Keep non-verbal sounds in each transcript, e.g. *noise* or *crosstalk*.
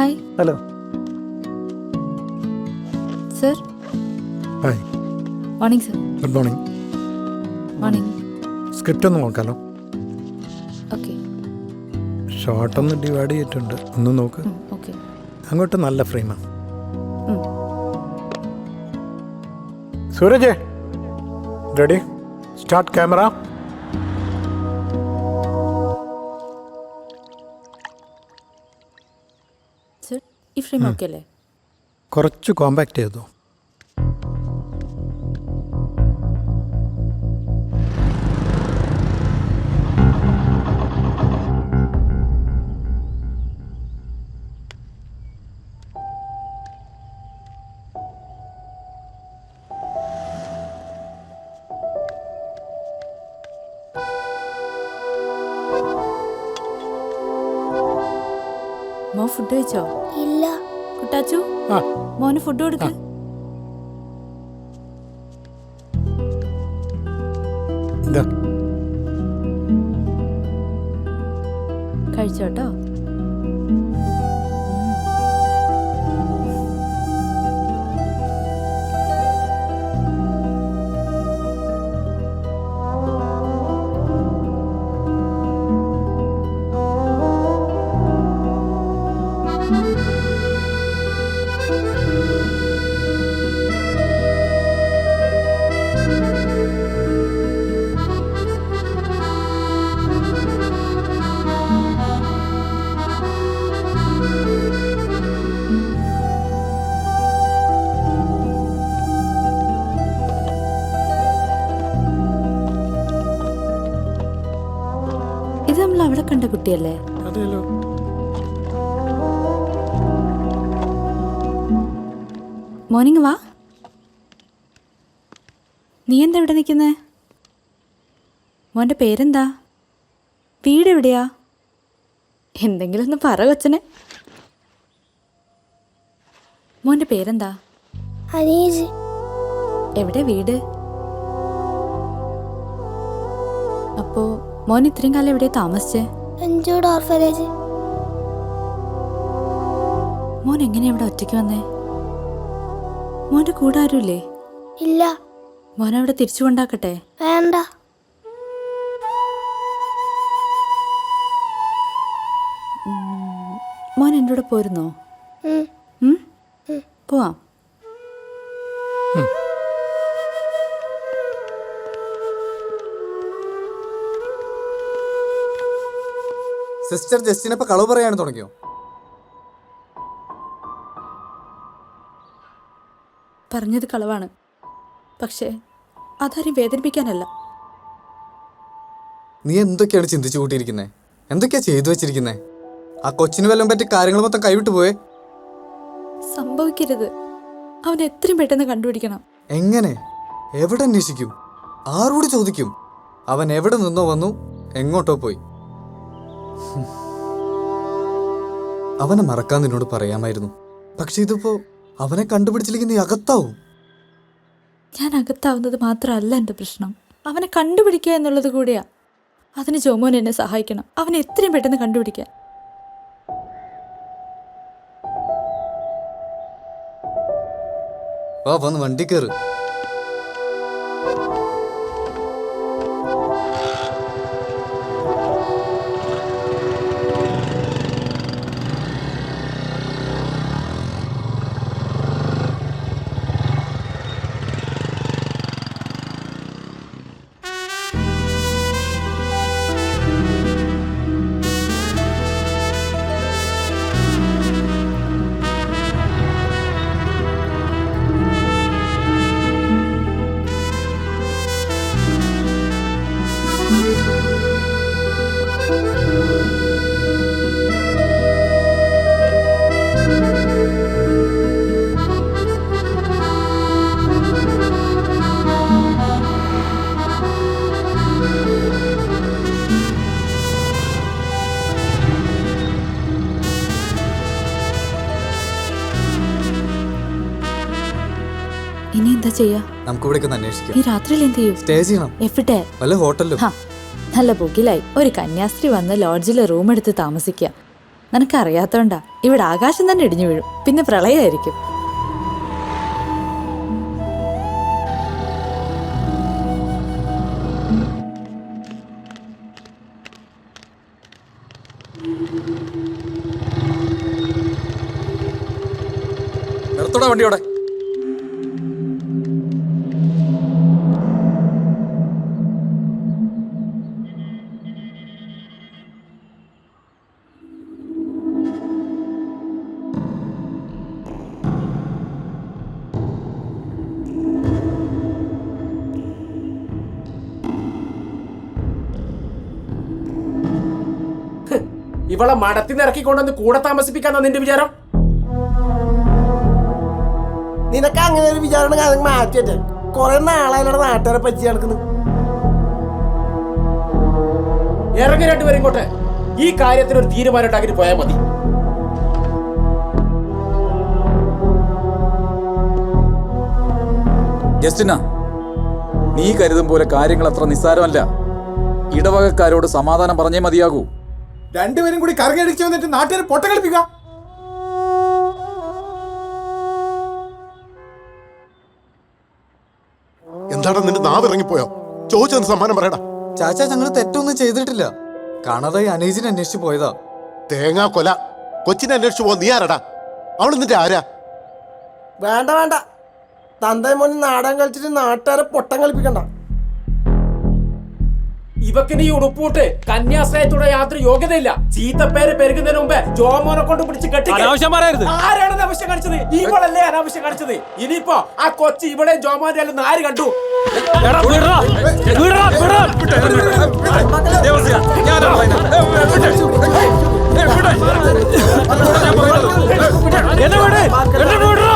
Hi. Hello. Sir. Hi. Morning sir. Good morning. Morning script ഒന്ന് നോക്കാലോ. Okay. Short ഒന്ന് divide ചെയ്തിട്ടുണ്ട്. ഒന്ന് നോക്ക്. ഓക്കെ. അങ്ങോട്ട് നല്ല ഫ്രെയിമാണ് സൂരജ്. റെഡി. Start camera. ഈ ഫ്രെയിം ഓക്കെ അല്ലേ? കുറച്ച് കോമ്പാക്ട് ചെയ്തോ. ഫുഡ് കഴിച്ചോ? കുട്ടാച്ചു മോന് ഫുഡ് കൊടുക്ക്. കഴിച്ചോട്ടോ അവിടെ കണ്ട കുട്ടിയല്ലേ? അതെയല്ലോ. മോർണിംഗ് വാ. നീ എന്താ ഇവിടെ നിൽക്കുന്നേ? മോന്റെ പേരെന്താ? വീട് എവിടെയാ? എന്തെങ്കിലും ഒന്ന് പറ കൊച്ചനെ. മോന്റെ പേരെന്താ? അനീജ്. എവിടെ വീട്? അപ്പോ മോൻ ഇത്രയും കാലം എവിടെയാ താമസിച്ചേ? ഓർഫനേജ്. മോൻ എങ്ങനെയാ ഇവിടെ ഒറ്റയ്ക്ക് വന്നേ? മോന്റെ കൂടെ ആരുമില്ലേ? ഇല്ല. മോനെ അവിടെ തിരിച്ചു കൊണ്ടാക്കട്ടെ? വേണ്ട. മോൻ എന്റെ കൂടെ പോരുന്നോ? ഉം. ഉം? സിസ്റ്റർ ജസ്റ്റിനെ ഇപ്പൊ കളവ് പറയാൻ തുടങ്ങിയോ? പറഞ്ഞത് കളവാണ്. പക്ഷേ അതാരും വേദനിപ്പിക്കാനല്ല. നീ എന്തൊക്കെയാണ് ചിന്തിച്ചു കൂട്ടിയിരിക്കുന്നത് എന്തൊക്കെയാ ചെയ്തു വെച്ചിരിക്കുന്നത് ആ കൊച്ചിന് വല്ലതും പറ്റി കാര്യങ്ങൾ മൊത്തം കൈവിട്ടു പോയേ? സംഭവിക്കരുത്. അവൻ എത്രയും പെട്ടെന്ന് കണ്ടുപിടിക്കണം. എങ്ങനെ? എവിടെ അന്വേഷിക്കും? ആരോട് ചോദിക്കും? അവൻ എവിടെ നിന്നോ വന്നു? എങ്ങോട്ടോ പോയി. *laughs* അവനെ മറക്കാൻ നിന്നോട് പറയാമായിരുന്നു. പക്ഷെ ഇതിപ്പോ അവനെ കണ്ടുപിടിച്ചില്ലെങ്കിൽ നീ അകത്താവും. ഞാൻ അകത്താവുന്നത് മാത്രമല്ല എന്റെ പ്രശ്നം. അവനെ കണ്ടുപിടിക്കുക എന്നുള്ളത് കൂടിയാ. അതിന് ജോമോൻ എന്നെ സഹായിക്കണം. അവനെ എത്രയും പെട്ടെന്ന് കണ്ടുപിടിക്കാൻ. വാ വന്ന് വണ്ടി കയറ് ഇനി എന്താ ചെയ്യാ? നമുക്ക് ഇവിടെ അന്വേഷിക്കാം. ഈ രാത്രിയിൽ എന്ത് ചെയ്യും? സ്റ്റേ ചെയ്യണം. എവിടെ വല്ല ഹോട്ടലിലും നല്ല ബുക്കിലായി ഒരു കന്യാസ്ത്രീ വന്ന് ലോഡ്ജിൽ റൂം എടുത്ത് താമസിക്കുക നിനക്കറിയാത്തോണ്ടാ. ഇവിടെ ആകാശം തന്നെ ഇടിഞ്ഞു വീഴും. പിന്നെ പ്രളയമായിരിക്കും. നിർത്തടാ വണ്ടിയോടെ. ഇവളെ മടത്തിന്ന് ഇറക്കിക്കൊണ്ടുവന്ന് കൂടെ താമസിപ്പിക്കാന്നാ നിന്റെ വിചാരം? നിനക്ക് അങ്ങനെ ഒരു വിചാരം അത് കുറെ കൊറേ നാളായാലും നാട്ടുകാരെ പറ്റി നടക്കുന്നു. ഇറങ്ങി രണ്ടുപേരും ഇങ്ങോട്ട്. ഈ കാര്യത്തിന് ഒരു തീരുമാനം ഉണ്ടാക്കിട്ട് പോയാൽ മതി. ജസ്റ്റിന നീ കരുതും പോലെ കാര്യങ്ങൾ അത്ര നിസ്സാരമല്ല. ഇടവകക്കാരോട് സമാധാനം പറഞ്ഞേ മതിയാകൂ. രണ്ടുപേരും കൂടി കറങ്ങടിച്ചു വന്നിട്ട് നാട്ടുകാർ പൊട്ട കളിപ്പിക്കുക എന്താടാ നിന്റെ നാവ് ഇറങ്ങിപ്പോയോ? ചോദിച്ചതിന് സമ്മാനം പറയടാ. ചാച്ചാ ഞങ്ങൾ തെറ്റൊന്നും ചെയ്തിട്ടില്ല. കാണാതായി അനേജിനെ അന്വേഷിച്ചു പോയതാ. തേങ്ങാ കൊല. കൊച്ചിനെ അന്വേഷിച്ചു പോ നീ ആരടാ? അവൾ നിന്റെ ആരാ? വേണ്ട വേണ്ട. തന്തയും മോനും നാടകം കളിച്ചിട്ട് നാട്ടുകാരെ പൊട്ടം കളിപ്പിക്കണ്ട. ഇവക്കിന് ഈ ഉടുപ്പൂട്ട് കന്യാശ്രയത്തോടെ യാത്ര യോഗ്യതയില്ല ചീത്തപ്പേര് പെരുകുന്നതിന് മുമ്പേ ജോമോനെ കൊണ്ട് പിടിച്ച് കെട്ടി അനാവശ്യം പറയരുത്. ആരാണ് അനാവശ്യം കാണിച്ചത് ഇവളല്ലേ അനാവശ്യം കാണിച്ചത് ഇനിയിപ്പോ ആ കൊച്ചി ഇവിടെ ജോമോന്റെ അല്ലെന്ന് ആര് കണ്ടു. എന്നെ വിട്. എന്നെ വിടറാ.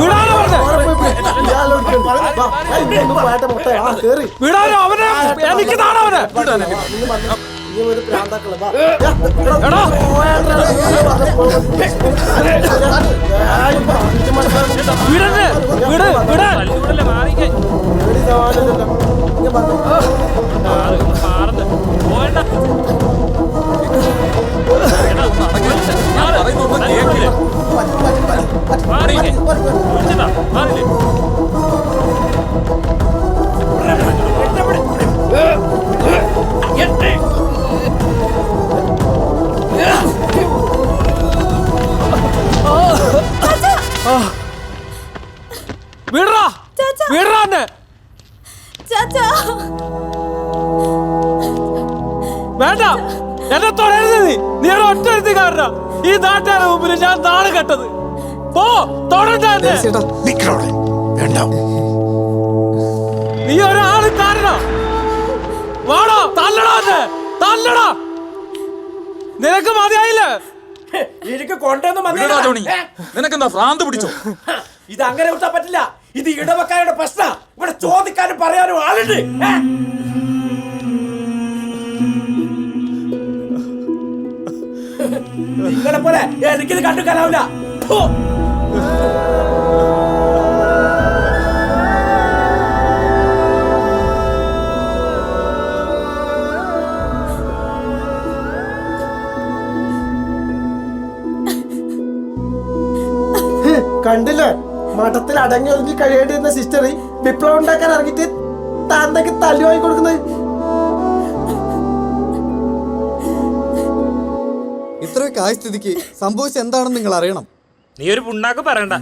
വിടാനാ പറഞ്ഞെ. ആ കേറി വിടാനോ അവനെ നീ ഒരു പ്രാന്താക്കളെ. വിടറാ. വിടറാ എന്നെ. ചാച്ചാ. വേണ്ട. എന്നെ തൊടരുത് നീ. നീ ഒരു ഒറ്റ കാരണം ഈ നാട്ടുകാരുടെ മുമ്പിൽ ഞാൻ നാളെ കെട്ടത്. പോ തൊടണ്ട എന്നെ. ചേട്ടാ വേണ്ട. നീ ഒരാൾ കാരണം. വാടോ തല്ലടാ എന്നെ. തല്ലടാ. നിനക്ക് മതിയായില്ലേ? എനിക്ക് കൊണ്ടുവന്ന് വിടടാ ടോണി നിനക്കെന്താ ഭ്രാന്ത് പിടിച്ചോ? ഇത് അങ്ങനെ വിട്ടാ പറ്റില്ല. ഇത് ഇടവക്കാരുടെ പ്രശ്ന. ഇവിടെ ചോദിക്കാനും പറയാനും ആളുണ്ട്. ഏ? നിങ്ങളെ പോലെ എനിക്കിത് കണ്ടു കലാവില്ല കണ്ടില്ലേ? മഠത്തിൽ അടങ്ങി ഒതുങ്ങി കഴിയേണ്ടിരുന്ന സിസ്റ്ററി വിപ്ലവം ഉണ്ടാക്കാൻ ഇറങ്ങിയിട്ട് താന്തക്ക് തല്ലു വാങ്ങി കൊടുക്കുന്നത്. ഇത്രയൊക്കെ ആയ സ്ഥിതിക്ക് സംഭവിച്ചത് എന്താണെന്ന് നിങ്ങൾ അറിയണം. നീ ഒരു പുണ്ണാക്ക് പറയണ്ട.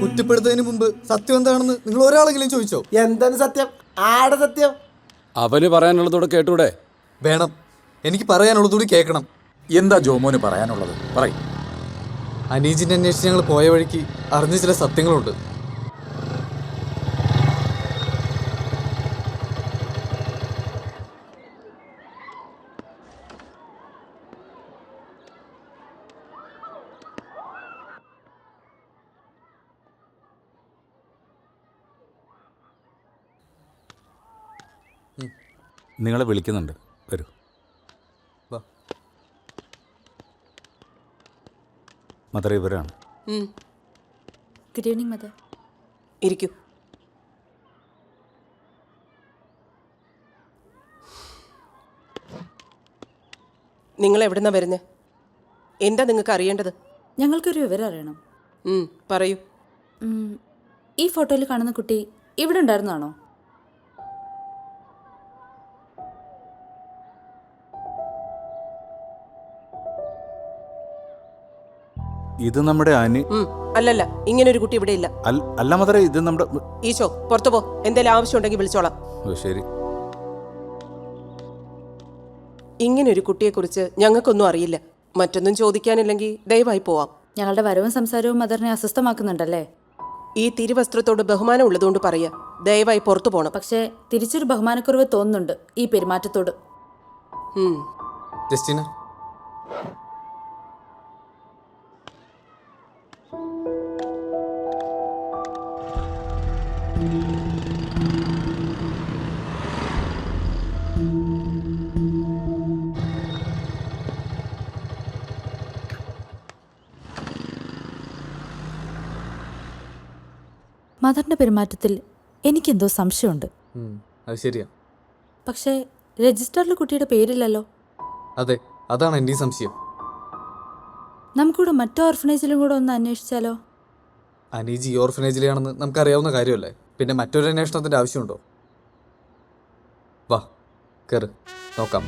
കുറ്റപ്പെടുത്തതിന് മുമ്പ് സത്യം എന്താണെന്ന് നിങ്ങൾ ഒരാളെങ്കിലും ചോദിച്ചോ? എന്താണ് സത്യം? ആടെ സത്യം? അവന് പറയാനുള്ളതോടെ കേട്ടൂടെ? വേണം. എനിക്ക് പറയാനുള്ളതുകൂടി കേൾക്കണം. എന്താ ജോമോന് പറയാനുള്ളത്? പറയും. അനീജിനെ അന്വേഷിച്ച് ഞങ്ങൾ പോയ വഴിക്ക് അറിഞ്ഞ ചില സത്യങ്ങളുണ്ട്. നിങ്ങളെ വിളിക്കുന്നുണ്ട്. വരൂ. മദർ ഇവരാണ്. ഗുഡ് ഈവനിങ് മദർ ഇരിക്കൂ. നിങ്ങൾ എവിടുന്ന വരുന്നത് എന്താ നിങ്ങൾക്ക് അറിയേണ്ടത്? ഞങ്ങൾക്കൊരു വിവരം അറിയണം. പറയൂ. ഈ ഫോട്ടോയിൽ കാണുന്ന കുട്ടി ഇവിടെ ഉണ്ടായിരുന്നാണോ ഇത് നമ്മുടെ അനി ഉം, അല്ലല്ല ഇങ്ങനെ ഒരു കുട്ടി ഇവിടെ ഇല്ല. അൽ- അല്ല മദറെ ഇത് നമ്മുടെ ഈശോ പുറത്തു പോ. എന്തെങ്കിലും ആവശ്യമുണ്ടെങ്കിൽ വിളിച്ചോളാം. ഓ, ശരി. ഇങ്ങനെ ഒരു കുട്ടിയെ കുറിച്ച് ഞങ്ങൾക്കൊന്നും അറിയില്ല. മറ്റൊന്നും ചോദിക്കാനില്ലെങ്കിൽ ദയവായി പോവാം. ഞങ്ങളുടെ വരവും സംസാരവും മദറിനെ അസ്വസ്ഥമാക്കുന്നുണ്ടല്ലേ? ഈ തിരുവസ്ത്രത്തോട് ബഹുമാനം ഉള്ളതുകൊണ്ട് പറയുക. ദയവായി പുറത്തു പോണം. പക്ഷേ തിരിച്ചൊരു ബഹുമാനക്കുറവ് തോന്നുന്നുണ്ട് ഈ പെരുമാറ്റത്തോട്. ഉം. ജസ്റ്റിന? മദറിന്റെ പെരുമാറ്റത്തിൽ എനിക്കെന്തോ സംശയമുണ്ട്. അത് ശരിയാ. പക്ഷേ രജിസ്റ്ററിൽ കുട്ടിയുടെ പേരില്ലല്ലോ. അതെ അതാണ് എന്റെ സംശയം. നമുക്കിവിടെ മറ്റു ഓർഫനേജിലും കൂടെ ഒന്ന് അന്വേഷിച്ചാലോ? അനീജി ഓർഫനേജിലാണെന്ന് നമുക്കറിയാവുന്ന കാര്യമല്ലേ? പിന്നെ മറ്റൊരു അന്വേഷണത്തിന്റെ ആവശ്യമുണ്ടോ? വാ കേറ് നോക്കാം.